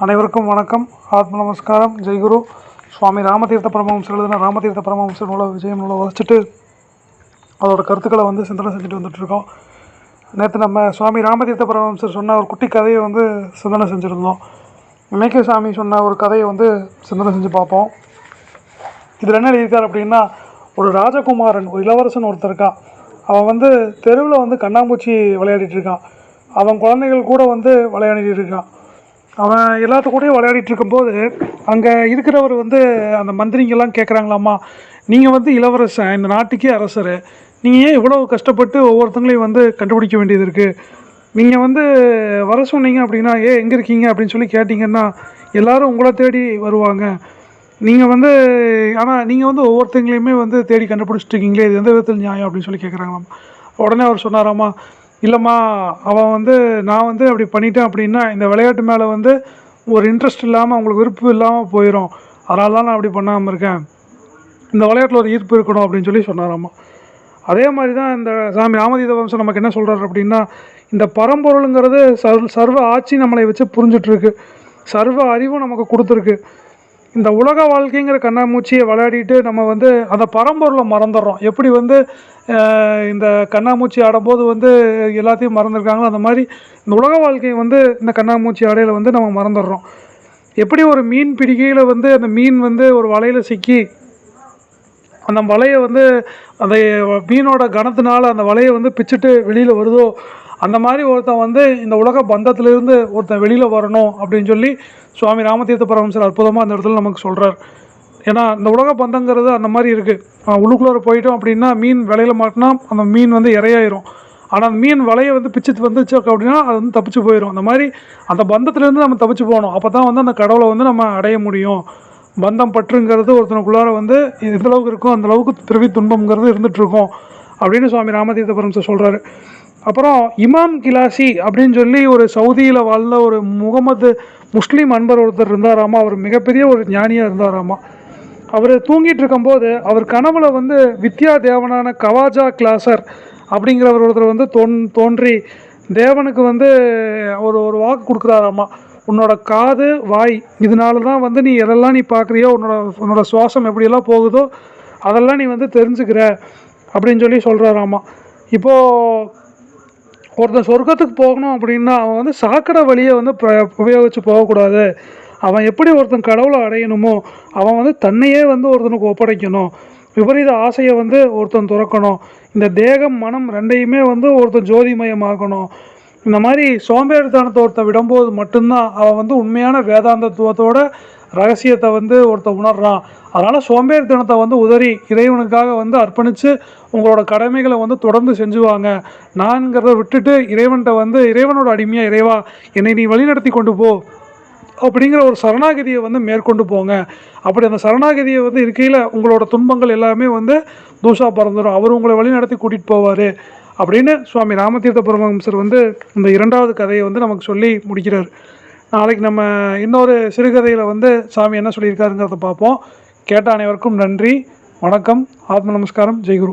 அனைவருக்கும் வணக்கம். ஆத்ம நமஸ்காரம். ஜெய்குரு சுவாமி ராமதீர்த்த பரமஹம்சர் எழுதின ராமதீர்த்த பரமஹம்சர் நூலை விஜயம் நூலை வச்சுட்டு அதோட கருத்துக்களை வந்து சிந்தனை செஞ்சுட்டு வந்துட்டுருக்கோம். நேற்று நம்ம சுவாமி ராமதீர்த்த பரமஹம்சர் சொன்ன ஒரு குட்டி கதையை வந்து சிந்தனை செஞ்சுருந்தோம். இமைக்க சாமி சொன்ன ஒரு கதையை வந்து சிந்தனை செஞ்சு பார்ப்போம். இதில் என்ன எழுதியிருக்கார் அப்படின்னா ஒரு ராஜகுமாரன் ஒரு இளவரசன் ஒருத்தர் இருக்கான் அவன் வந்து தெருவில் வந்து கண்ணாம்பூச்சி விளையாடிட்டு இருக்கான். அவன் குழந்தைகள் கூட வந்து விளையாடிட்டு இருக்கான். அவன் எல்லாத்து கூடயும் விளையாடிட்டு இருக்கும்போது அங்கே இருக்கிறவர் வந்து அந்த மந்திரிங்கெல்லாம் கேட்குறாங்களாம்மா நீங்கள் வந்து இளவரசன் இந்த நாட்டுக்கே அரசர். நீங்கள் ஏன் இவ்வளோ கஷ்டப்பட்டு ஒவ்வொருத்தங்களையும் வந்து கண்டுபிடிக்க வேண்டியது இருக்குது நீங்கள் வந்து வர சொன்னீங்க அப்படின்னா ஏ எங்கே இருக்கீங்க? அப்படின்னு சொல்லி கேட்டிங்கன்னா எல்லோரும் உங்களை தேடி வருவாங்க. நீங்கள் வந்து ஆனால் நீங்கள் வந்து ஒவ்வொருத்தங்களையுமே வந்து தேடி கண்டுபிடிச்சிட்டு இருக்கீங்களே இது எந்த விதத்தில் நியாயம் அப்படின்னு சொல்லி கேட்குறாங்களாம் உடனே அவர் சொன்னாராம்மா இல்லைம்மா அவன் வந்து நான் வந்து அப்படி பண்ணிட்டேன் அப்படின்னா இந்த விளையாட்டு மேலே வந்து ஒரு இன்ட்ரெஸ்ட் இல்லாமல் அவங்களுக்கு விருப்பம் இல்லாமல் போயிடும் அதனால தான் நான் அப்படி பண்ணாமல் இருக்கேன். இந்த விளையாட்டில் ஒரு ஈர்ப்பு இருக்கணும் அப்படின்னு சொல்லி சொன்னாராம்மா. அதே மாதிரி தான் இந்த சாமி ராமதீத வம்சம் நமக்கு என்ன சொல்கிறாரு அப்படின்னா இந்த பரம்பொருளுங்கிறது சர் சர்வ ஆட்சி நம்மளை வச்சு புரிஞ்சிட்ருக்கு. சர்வ அறிவும் நமக்கு கொடுத்துருக்கு. இந்த உலக வாழ்க்கைங்கிற கண்ணாமூச்சியை விளையாடிட்டு நம்ம வந்து அந்த பரம்பொருளை மறந்துடுறோம். எப்படி வந்து இந்த கண்ணாமூச்சி ஆடும்போது வந்து எல்லாத்தையும் மறந்துருக்காங்களோ? அந்த மாதிரி இந்த உலக வாழ்க்கையை வந்து இந்த கண்ணாமூச்சி ஆடையில் வந்து நம்ம மறந்துடுறோம். எப்படி ஒரு மீன் பிடிக்கையில் வந்து அந்த மீன் வந்து ஒரு வலையில் சிக்கி அந்த வலையை வந்து அந்த மீனோட கணத்தினால அந்த வலையை வந்து பிச்சுட்டு வெளியில் வருதோ அந்த மாதிரி ஒருத்தன் வந்து இந்த உலக பந்தத்திலிருந்து ஒருத்தன் வெளியில் வரணும் அப்படின்னு சொல்லி சுவாமி ராமதீர்த்த பரமசர் அற்புதமாக அந்த இடத்துல நமக்கு சொல்கிறார் ஏன்னா இந்த உலக பந்தங்கிறது அந்த மாதிரி இருக்குது உள்ளுக்குள்ளே போயிட்டோம் அப்படின்னா மீன் விலையில் மாட்டினா அந்த மீன் வந்து இறையாயிரும் ஆனால் அந்த மீன் வலையை வந்து பிச்சு வந்துச்சு அப்படின்னா அது வந்து தப்பிச்சு போயிடும் அந்த மாதிரி அந்த பந்தத்துலேருந்து நம்ம தப்பிச்சு போகணும். அப்போ தான் வந்து அந்த கடவுளை வந்து நம்ம அடைய முடியும். பந்தம் பற்றுங்கிறது ஒருத்தனுக்குள்ளார வந்து எந்த அளவுக்கு இருக்கும் அந்த அளவுக்கு பிறவி துன்பம்ங்கிறது இருந்துகிட்ருக்கும் அப்படின்னு சுவாமி ராமதீர்த்த பரம்சர் சொல்கிறாரு அப்புறம் இமாம் கிலாசி அப்படின்னு சொல்லி ஒரு சவுதியில் வாழ்ந்த ஒரு முகமது முஸ்லீம் அன்பர் ஒருத்தர் இருந்தாராமா? அவர் மிகப்பெரிய ஒரு ஞானியாக இருந்தாராமா? அவர் தூங்கிட்டு இருக்கும்போது அவர் கனவுல வந்து வித்யா தேவனான கவாஜா கிளாசர் அப்படிங்கிறவர் ஒருத்தர் வந்து தோன் தோன்றி தேவனுக்கு வந்து ஒரு ஒரு வாக்கு கொடுக்குறாராமா உன்னோட காது வாய் இதனால தான் வந்து நீ எதெல்லாம் நீ பார்க்குறியோ உன்னோட உன்னோட சுவாசம் எப்படியெல்லாம் போகுதோ அதெல்லாம் நீ வந்து தெரிஞ்சுக்கிற அப்படின்னு சொல்லி சொல்கிறாராமா இப்போது ஒருத்தன் சொர்க்கத்துக்கு போகணும் அப்படின்னா அவன் வந்து சாக்கடை வழியை வந்து ப- உபயோகித்து போகக்கூடாது. அவன் எப்படி ஒருத்தன் கடவுளை அடையணுமோ அவன் வந்து தன்னையே வந்து ஒருத்தனுக்கு ஒப்படைக்கணும். விபரீத ஆசையை வந்து ஒருத்தன் துறக்கணும். இந்த தேகம் மனம் ரெண்டையுமே வந்து ஒருத்தன் ஜோதிமயமாக்கணும். இந்த மாதிரி சோம்பேறித்தனத்தை ஒருத்தன் விடும்போது மட்டும்தான் அவன் வந்து உண்மையான வேதாந்தத்துவத்தோட ரகசியத்தை வந்து ஒருத்தன் உணர்றான். அதனால் சோம்பேறித்தனத்தை வந்து உதறி இறைவனுக்காக வந்து அர்ப்பணித்து உங்களோட கடமைகளை வந்து தொடர்ந்து செஞ்சுவாங்க. நான்கிறத விட்டுட்டு இறைவன்கிட்ட வந்து இறைவனோட அடிமையாக இறைவா என்னை நீ வழிநடத்தி கொண்டு போ. அப்படிங்கிற ஒரு சரணாகதியை வந்து மேற்கொண்டு போங்க. அப்படி அந்த சரணாகதியை வந்து இருக்கையில் உங்களோட துன்பங்கள் எல்லாமே வந்து தூஷா பறந்துடும் அவர் உங்களை வழி நடத்தி கூட்டிகிட்டு போவார். அப்படின்னு சுவாமி ராமதீர்த்த பரமஹம்சர் வந்து இந்த இரண்டாவது கதையை வந்து நமக்கு சொல்லி முடிக்கிறார். நாளைக்கு நம்ம இன்னொரு சிறுகதையில் வந்து சாமி என்ன சொல்லியிருக்காருங்கிறத பார்ப்போம். கேட்ட அனைவருக்கும் நன்றி. வணக்கம். ஆத்ம நமஸ்காரம். ஜெய்குரு.